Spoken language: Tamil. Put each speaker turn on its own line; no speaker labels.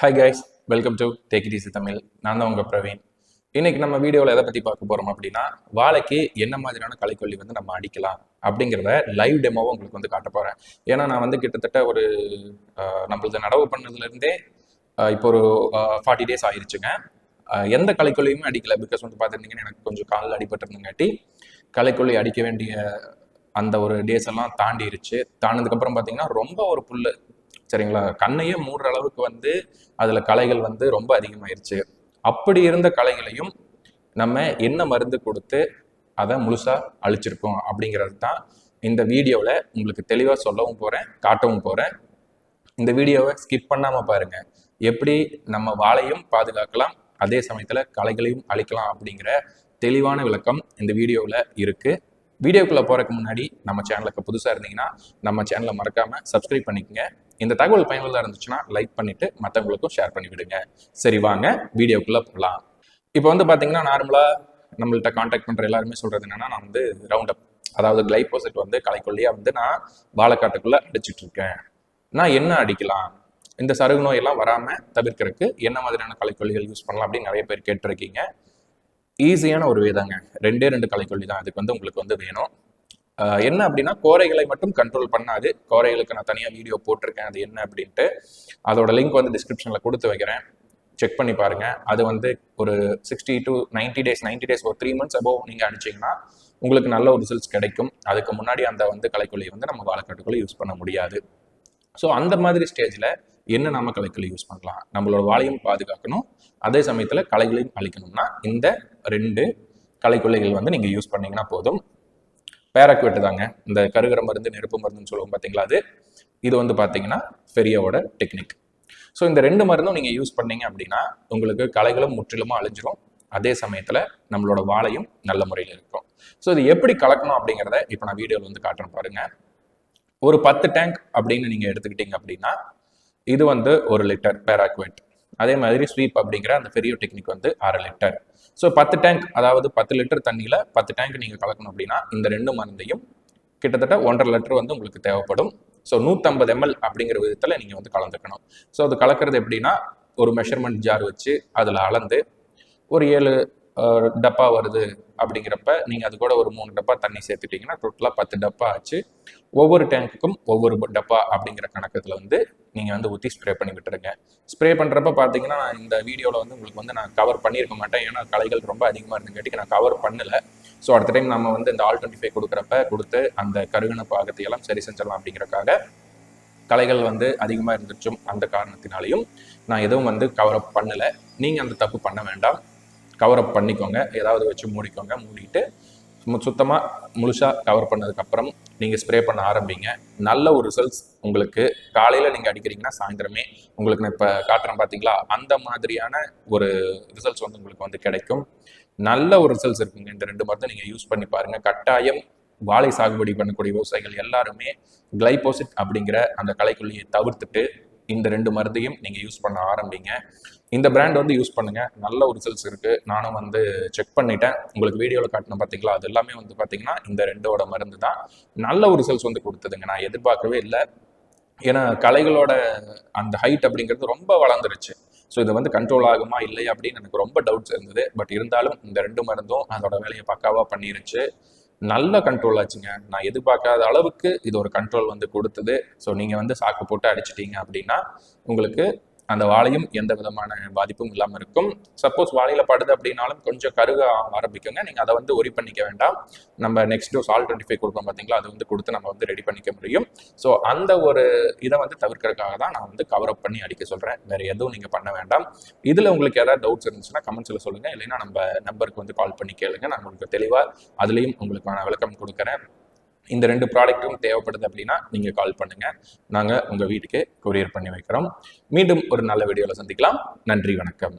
Hi guys welcome to take it easy Tamil நான் தான் உங்கள் பிரவீன். இன்னைக்கு நம்ம வீடியோவில் எதை பற்றி பார்க்க போகிறோம் அப்படின்னா வாழைக்கு என்ன மாதிரியான களைக்கொல்லி வந்து நம்ம அடிக்கலாம் அப்படிங்கிறத லைவ் டெமோவை உங்களுக்கு வந்து காட்ட போகிறேன் ஏன்னா நான் வந்து கிட்டத்தட்ட ஒரு நம்மளது நடவு பண்ணதுலேருந்தே இப்போ ஒரு ஃபார்ட்டி டேஸ் ஆயிருச்சுங்க. எந்த கலைக்கொல்லியுமே அடிக்கல. பிகாஸ் வந்து பார்த்துருந்தீங்கன்னா எனக்கு கொஞ்சம் காலில் அடிபட்டிருந்தங்காட்டி களைக்கொல்லி அடிக்க வேண்டிய அந்த ஒரு டேஸ் எல்லாம் தாண்டிருச்சு. தாண்டதுக்கப்புறம் பார்த்தீங்கன்னா ரொம்ப ஒரு புல்லு சரிங்களா? கண்ணையே மூடுற அளவுக்கு வந்து அதில் கலைகள் வந்து ரொம்ப அதிகமாயிருச்சு. அப்படி இருந்த கலைகளையும் நம்ம என்ன மருந்து கொடுத்து அதை முழுசாக அழிச்சிருக்கோம் அப்படிங்கிறது தான் இந்த வீடியோவில் உங்களுக்கு தெளிவாக சொல்லவும் போகிறேன் காட்டவும் போகிறேன் இந்த வீடியோவை ஸ்கிப் பண்ணாமல் பாருங்கள் எப்படி நம்ம வாழையும் பாதுகாக்கலாம் அதே சமயத்தில் கலைகளையும் அழிக்கலாம் அப்படிங்கிற தெளிவான விளக்கம் இந்த வீடியோவில் இருக்குது வீடியோக்குள்ளே போகிறதுக்கு முன்னாடி நம்ம சேனலுக்கு புதுசாக இருந்தீங்கன்னா நம்ம சேனலை மறக்காமல் சப்ஸ்கிரைப் பண்ணிக்கங்க. இந்த தகவல் பயனுள்ளதாக இருந்துச்சுன்னா லைக் பண்ணிவிட்டு மற்றவங்களுக்கும் ஷேர் பண்ணி விடுங்க. சரி வாங்க வீடியோக்குள்ளே போகலாம் இப்போ வந்து பார்த்தீங்கன்னா நார்மலாக நம்மள்கிட்ட காண்டாக்ட் பண்ணுற எல்லாருமே சொல்கிறது என்னன்னா நான் வந்து ரவுண்ட் அப் அதாவது கிளைபோசிட் வந்து கலைக்கொல்லியாக வந்து நான் வாழைக்காட்டுக்குள்ளே அடிச்சிட்டு இருக்கேன். நான் என்ன அடிக்கலாம்? இந்த சருகு நோயெல்லாம் வராமல் தவிர்க்கிறதுக்கு என்ன மாதிரியான கலைக்கொல்லிகள் யூஸ் பண்ணலாம் அப்படின்னு நிறைய பேர் கேட்டிருக்கீங்க. ஈஸியான ஒரு வேதாங்க. ரெண்டே ரெண்டு கலைக்கொல்லி தான். அதுக்கு வந்து உங்களுக்கு வந்து வேணும். என்ன அப்படின்னா கோரைகளை மட்டும் கண்ட்ரோல் பண்ணாது. கோரைகளுக்கு நான் தனியாக வீடியோ போட்டிருக்கேன். அது என்ன அப்படின்ட்டு அதோட லிங்க் வந்து டிஸ்கிரிப்ஷனில் கொடுத்து வைக்கிறேன். செக் பண்ணி பாருங்க. அது வந்து ஒரு சிக்ஸ்டி டு 90 டேஸ் 90 டேஸ் ஒரு த்ரீ மந்த்ஸ் அபோவ் நீங்கள் அடிச்சீங்கன்னா உங்களுக்கு நல்ல ஒரு ரிசல்ட்ஸ் கிடைக்கும். அதுக்கு முன்னாடி அந்த வந்து கலைக்கொல்லியை வந்து நம்ம வாழைக்காட்டுக்குள்ளே யூஸ் பண்ண முடியாது. ஸோ அந்த மாதிரி ஸ்டேஜில் என்ன நாம கலைக்கொல்லி யூஸ் பண்ணலாம்? நம்மளோட வாழையும் பாதுகாக்கணும். அதே சமயத்தில் களைகளையும் அழிக்கணும்னா இந்த ரெண்டு களைக்கொல்லைகள் வந்து நீங்கள் யூஸ் பண்ணிங்கன்னா போதும். பேராக்வேட் தாங்க. இந்த கருகிற மருந்து நெருப்பு மருந்துன்னு சொல்லுவோம் பார்த்தீங்களா அது? இது வந்து பார்த்தீங்கன்னா ஃபெரியாவோட டெக்னிக் ஸோ இந்த ரெண்டு மருந்தும் நீங்கள் யூஸ் பண்ணீங்க அப்படின்னா உங்களுக்கு களைகளும் முற்றிலுமாக அழிஞ்சிரும். அதே சமயத்தில் நம்மளோட வாழையும் நல்ல முறையில் இருக்கும். ஸோ இது எப்படி கலக்கணும் அப்படிங்கிறத இப்போ நான் வீடியோவில் வந்து காட்டுறேன் பாருங்கள் ஒரு பத்து டேங்க் அப்படின்னு நீங்கள் எடுத்துக்கிட்டீங்க அப்படின்னா இது வந்து ஒரு லிட்டர் பேராக்வேட் அதே மாதிரி ஸ்வீப் அப்படிங்கிற அந்த பெரிய டெக்னிக் வந்து அரை லிட்டர். ஸோ பத்து டேங்க் அதாவது பத்து லிட்டர் தண்ணியில் பத்து டேங்க் நீங்கள் கலக்கணும் அப்படின்னா இந்த ரெண்டு மருந்தையும் கிட்டத்தட்ட ஒன்றரை லிட்டர் வந்து உங்களுக்கு தேவைப்படும். ஸோ நூற்றம்பது எம்எல் அப்படிங்கிற விதத்தில் நீங்கள் வந்து கலந்துக்கணும். ஸோ அது கலக்கிறது எப்படின்னா ஒரு மெஷர்மெண்ட் ஜார் வச்சு அதில் அளந்து ஒரு ஏழு டப்பா வருது அப்படிங்கிறப்ப நீங்கள் அது கூட ஒரு மூணு டப்பா தண்ணி சேர்த்துட்டீங்கன்னா டோட்டலாக பத்து டப்பா ஆச்சு. ஒவ்வொரு டேங்க்குக்கும் ஒவ்வொரு டப்பா அப்படிங்கிற கணக்கத்தில் வந்து நீங்கள் வந்து ஊற்றி ஸ்ப்ரே பண்ணி விட்டுருங்க. ஸ்ப்ரே பண்ணுறப்ப பார்த்தீங்கன்னா நான் இந்த வீடியோவில் வந்து உங்களுக்கு வந்து நான் கவர் பண்ணியிருக்க மாட்டேன். ஏன்னா களைகள் ரொம்ப அதிகமாக இருந்துங்காட்டிக்கு நான் கவர் பண்ணலை. ஸோ அடுத்த டைம் நம்ம வந்து இந்த ஆல் டுவெண்ட்டி ஃபைவ் கொடுக்குறப்ப கொடுத்து அந்த கருகின பாகத்தை எல்லாம் சரி செஞ்சிடலாம் அப்படிங்கிறக்காக களைகள் வந்து அதிகமாக இருந்துச்சும் அந்த காரணத்தினாலையும் நான் எதுவும் வந்து கவர் அப் பண்ணலை. நீங்கள் அந்த தப்பு பண்ண வேண்டாம். கவர் அப் பண்ணிக்கோங்க. ஏதாவது வச்சு மூடிக்கோங்க. மூடிட்டு சுத்தமாக முழுசாக கவர் பண்ணதுக்கப்புறம் நீங்கள் ஸ்ப்ரே பண்ண ஆரம்பிங்க. நல்ல ஒரு ரிசல்ட்ஸ் உங்களுக்கு காலையில் நீங்கள் அடிக்கிறீங்கன்னா சாயந்தரமே உங்களுக்கு நான் இப்போ காட்டுறேன் பார்த்தீங்களா அந்த மாதிரியான ஒரு ரிசல்ட்ஸ் வந்து உங்களுக்கு வந்து கிடைக்கும். நல்ல ஒரு ரிசல்ட்ஸ் இருக்குங்க. இந்த ரெண்டு மருந்து நீங்கள் யூஸ் பண்ணி பாருங்கள் கட்டாயம் வாழை சாகுபடி பண்ணக்கூடிய விவசாயிகள் எல்லாருமே கிளைபோசிட் அப்படிங்கிற அந்த களைக்கொல்லியை தவிர்த்துட்டு இந்த ரெண்டு மருந்தையும் நீங்கள் யூஸ் பண்ண ஆரம்பிங்க. இந்த பிராண்ட் வந்து யூஸ் பண்ணுங்க. நல்ல ரிசல்ட்ஸ் இருக்கு. நானும் வந்து செக் பண்ணிட்டேன். உங்களுக்கு வீடியோவில் காட்டினேன் பார்த்தீங்களா அது எல்லாமே வந்து பார்த்தீங்கன்னா இந்த ரெண்டோட மருந்து தான். நல்ல ஒரு ரிசல்ட்ஸ் வந்து கொடுத்ததுங்க. நான் எதிர்பார்க்கவே இல்லை. ஏன்னா கலைகளோட அந்த ஹைட் அப்படிங்கிறது ரொம்ப வளர்ந்துருச்சு. ஸோ இது வந்து கண்ட்ரோல் ஆகுமா இல்லையா அப்படின்னு எனக்கு ரொம்ப டவுட்ஸ் இருந்தது. பட் இருந்தாலும் இந்த ரெண்டு மருந்தும் அதோட வேலையை பக்காவாக பண்ணிருச்சு. நல்ல கண்ட்ரோல் ஆச்சுங்க. நான் எதிர்பார்க்காத அளவுக்கு இது ஒரு கண்ட்ரோல் வந்து கொடுத்தது. ஸோ நீங்கள் வந்து சாக்கு போட்டு அடிச்சிட்டீங்க அப்படின்னா உங்களுக்கு அந்த வாழையும் எந்த விதமான பாதிப்பும் இல்லாமல் இருக்கும். சப்போஸ் வாழையில் படுது அப்படின்னாலும் கொஞ்சம் கருக ஆரம்பிக்குங்க. நீங்கள் அதை வந்து ஒரி பண்ணிக்க வேண்டாம். நம்ம next dose all twenty five கொடுப்போம் பார்த்தீங்களா அது வந்து கொடுத்து நம்ம வந்து ரெடி பண்ணிக்க முடியும். ஸோ அந்த ஒரு இதை வந்து தவிர்க்கறதுக்காக தான் நான் வந்து கவர் அப் பண்ணி அடிக்க சொல்கிறேன் வேறு எதுவும் நீங்கள் பண்ண வேண்டாம். இதில் உங்களுக்கு ஏதாவது டவுட்ஸ் இருந்துச்சுன்னா கமெண்ட்ஸில் சொல்லுங்கள் இல்லைன்னா நம்ம நம்பருக்கு வந்து கால் பண்ணி கேளுங்க. நான் உங்களுக்கு தெளிவாக அதுலேயும் உங்களுக்கான விளக்கம் கொடுக்குறேன். இந்த ரெண்டு ப்ராடக்ட்டும் தேவைப்படுது அப்படின்னா நீங்கள் கால் பண்ணுங்கள் நாங்கள் உங்கள் வீட்டுக்கு கொரியர் பண்ணி வைக்கிறோம். மீண்டும் ஒரு நல்ல வீடியோவில் சந்திக்கலாம். நன்றி வணக்கம்.